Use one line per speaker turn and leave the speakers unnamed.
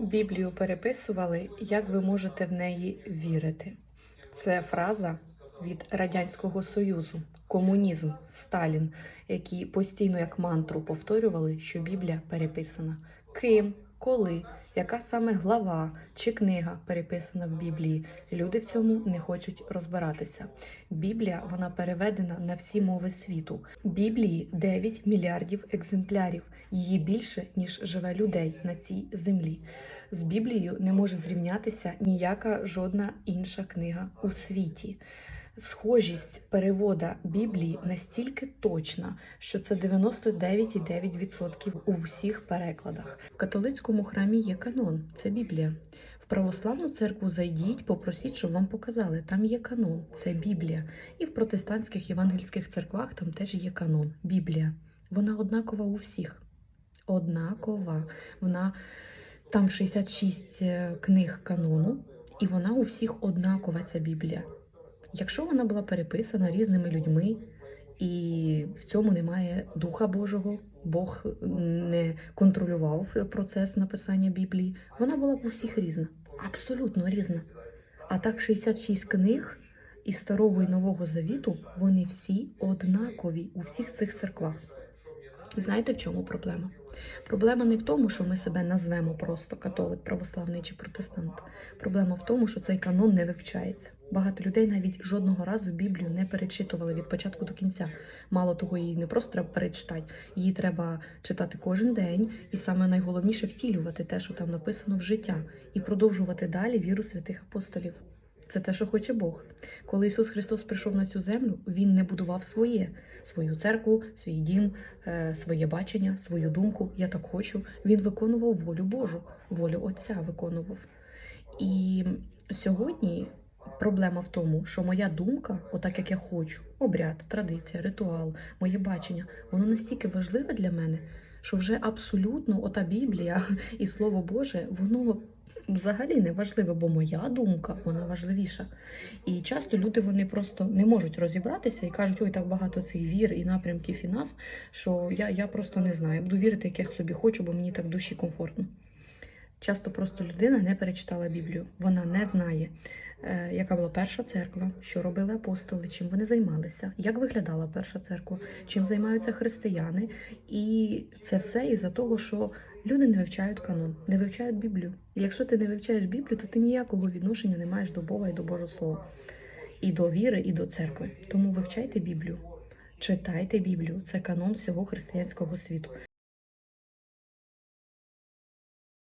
Біблію переписували, як ви можете в неї вірити. Це фраза від Радянського Союзу, комунізм, Сталін, які постійно як мантру повторювали, що Біблія переписана. Ким, коли, яка саме глава чи книга переписана в Біблії. Люди в цьому не хочуть розбиратися. Біблія вона переведена на всі мови світу. Біблії 9 мільярдів екземплярів. Її більше ніж живе людей на цій землі. З Біблією не може зрівнятися ніяка жодна інша книга у світі. Схожість перевода Біблії настільки точна, що це 99,9% у всіх перекладах. В католицькому храмі є канон, це Біблія. В православну церкву зайдіть, попросіть, щоб вам показали. Там є канон, це Біблія. І в протестантських євангельських церквах там теж є канон, Біблія. Вона однакова у всіх. Однакова. Вона там 66 е, книг канону, і вона у всіх однакова, ця Біблія. Якщо вона була переписана різними людьми, і в цьому немає Духа Божого, Бог не контролював процес написання Біблії, вона була у всіх різна, абсолютно різна. А так, 66 книг із Старого і Нового Завіту, вони всі однакові у всіх цих церквах. І знаєте, в чому проблема? Проблема не в тому, що ми себе назвемо просто католик, православний чи протестант. Проблема в тому, що цей канон не вивчається. Багато людей навіть жодного разу Біблію не перечитували від початку до кінця. Мало того, її не просто треба перечитати, її треба читати кожен день, і саме найголовніше втілювати те, що там написано в життя, і продовжувати далі віру святих апостолів. Це те, що хоче Бог. Коли Ісус Христос прийшов на цю землю, Він не будував своє, свою церкву, свій дім, е, своє бачення, свою думку. Я так хочу. Він виконував волю Божу, волю Отця виконував. І сьогодні проблема в тому, що моя думка, отак як я хочу, обряд, традиція, ритуал, моє бачення, воно настільки важливе для мене, що вже абсолютно ота Біблія і Слово Боже, воно взагалі не важливе, бо моя думка вона важливіша. І часто люди вони просто не можуть розібратися і кажуть, ой, так багато цих вір і напрямків і нас, що я, я просто не знаю. Буду вірити, як я собі хочу, бо мені так душі комфортно. Часто просто людина не перечитала Біблію, вона не знає, е, яка була перша церква, що робили апостоли, чим вони займалися, як виглядала перша церква, чим займаються християни. І це все із-за того, що люди не вивчають канон, не вивчають Біблію. Якщо ти не вивчаєш Біблію, то ти ніякого відношення не маєш до Бога і до Божого Слова, і до віри, і до церкви. Тому вивчайте Біблію, читайте Біблію. Це канон всього християнського світу.